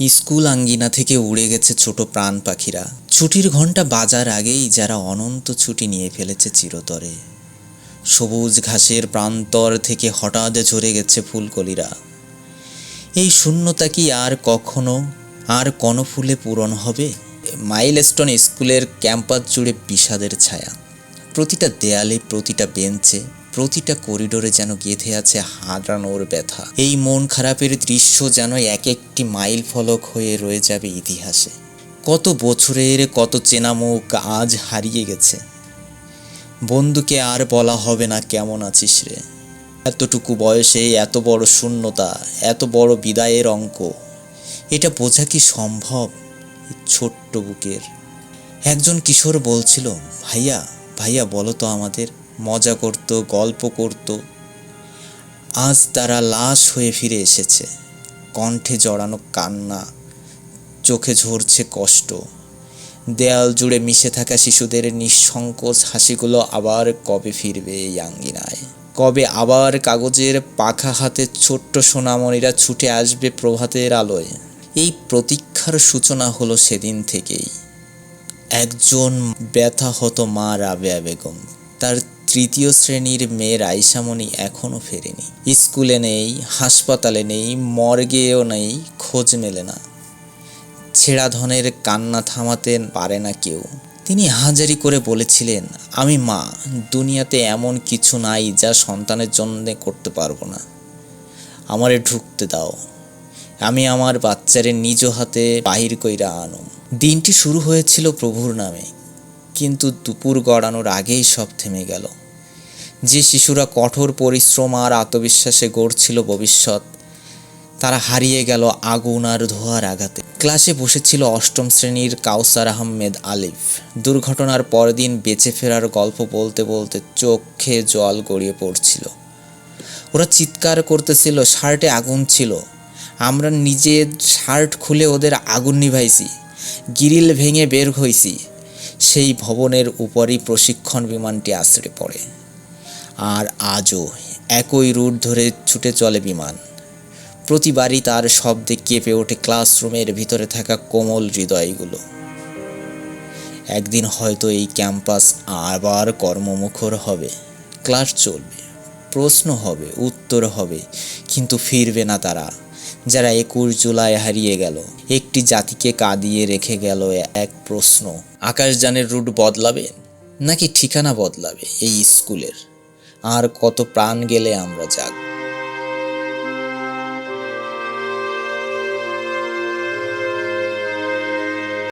School আঙ্গিনা থেকে উড়ে গেছে ছোট প্রাণ পাখিরা। ছুটির ঘণ্টা বাজার আগেই যারা অনন্ত ছুটি নিয়ে ফেলেছে চিরতরে। সবুজ ঘাসের প্রান্তর থেকে হঠাৎ ঝরে গেছে ফুলকলিরা। এই শূন্যতা কি আর কখনো, আর কোনো ফুলে পূরণ হবে? মাইলস্টোন স্কুলের ক্যাম্পাস জুড়ে বিষাদের ছায়া। প্রতিটা দেয়ালে প্রতিটা বেঞ্চে প্রতিটা করিডোরে যেন গেঁথে আছে হারানোর ব্যথা। এই মন খারাপের দৃশ্য যেন এক একটি মাইল ফলক হয়ে রয়ে যাবে ইতিহাসে। কত বছরের, কত চেনা মুখ আজ হারিয়ে গেছে। বন্ধুকে আর বলা হবে না কেমন আছিস রে। এতটুকু বয়সে এত বড় শূন্যতা, এত বড় বিদায়ের অঙ্ক, এটা বোঝা কি সম্ভব? ছোট্ট বুকের। একজন কিশোর বলছিল, ভাইয়া ভাইয়া, বলো তো আমাদের। মজা করত, গল্প করত। আজ তারা লাশ হয়ে ফিরে এসেছে। কণ্ঠে জড়ানো কান্না, চোখে ঝরছে কষ্ট। দেয়াল জুড়ে মিশে থাকা শিশুদের নিঃসংকোচ হাসিগুলো আবার কবে ফিরবে এই আঙ্গিনায়? কবে আবার কাগজের পাখা হাতে ছোট্ট সোনামণিরা ছুটে আসবে প্রভাতের আলোয়? এই প্রতীক্ষার সূচনা হলো সেদিন থেকেই। একজন ব্যথা হতো মা রাবেয়া বেগম, তার তৃতীয় শ্রেণির মেয়ে রাইসামণি এখনও ফেরেনি। স্কুলে নেই, হাসপাতালে নেই, মর্গেও নেই, খোঁজ মেলে না। ছেঁড়া ধনের কান্না থামাতে পারে না কেউ। তিনি হাজারি করে বলেছিলেন, আমি মা, দুনিয়াতে এমন কিছু নাই যা সন্তানের জন্য করতে পারব না। আমারে ঢুকতে দাও। আমি আমার বাচ্চারে নিজ হাতে বাহির কইরা আনো দিনটি শুরু হয়েছিল প্রভুর নামে, কিন্তু দুপুর গড়ানোর আগেই সব থেমে গেল। যে শিশুরা কঠোর পরিশ্রম আর আত্মবিশ্বাসে গড়ছিল ভবিষ্যৎ, তারা হারিয়ে গেল আগুন আর ধোয়ার আঘাতে। ক্লাসে বসেছিল অষ্টম শ্রেণির কাউসার আহমেদ আলিফ। দুর্ঘটনার পরদিন বেঁচে ফেরার গল্প বলতে বলতে চোখে জল গড়িয়ে পড়ছিল। ওরা চিৎকার করতেছিল, শার্টে আগুন ছিল। আমরা নিজের শার্ট খুলে ওদের আগুন নিভাইছি, গিরিল ভেঙে বের হইছি। সেই ভবনের উপরই প্রশিক্ষণ বিমানটি আশ্রে পড়ে। আর আজও একই রুট ধরে ছুটে চলে বিমান। প্রতিবারই তার শব্দে কেঁপে ওঠে ক্লাসরুমের ভিতরে থাকা কোমল হৃদয়গুলো। একদিন হয়তো এই ক্যাম্পাস আবার কর্মমুখর হবে। ক্লাস চলবে, প্রশ্ন হবে, উত্তর হবে, কিন্তু ফিরবে না তারা। যারা একুশ জুলাই হারিয়ে গেল, একটি জাতিকে কাঁদিয়ে রেখে গেল এক প্রশ্ন, আকাশযানের রুট বদলাবে নাকি ঠিকানা বদলাবে এই স্কুলের? আর কত প্রাণ গেলে আমরা জাগব।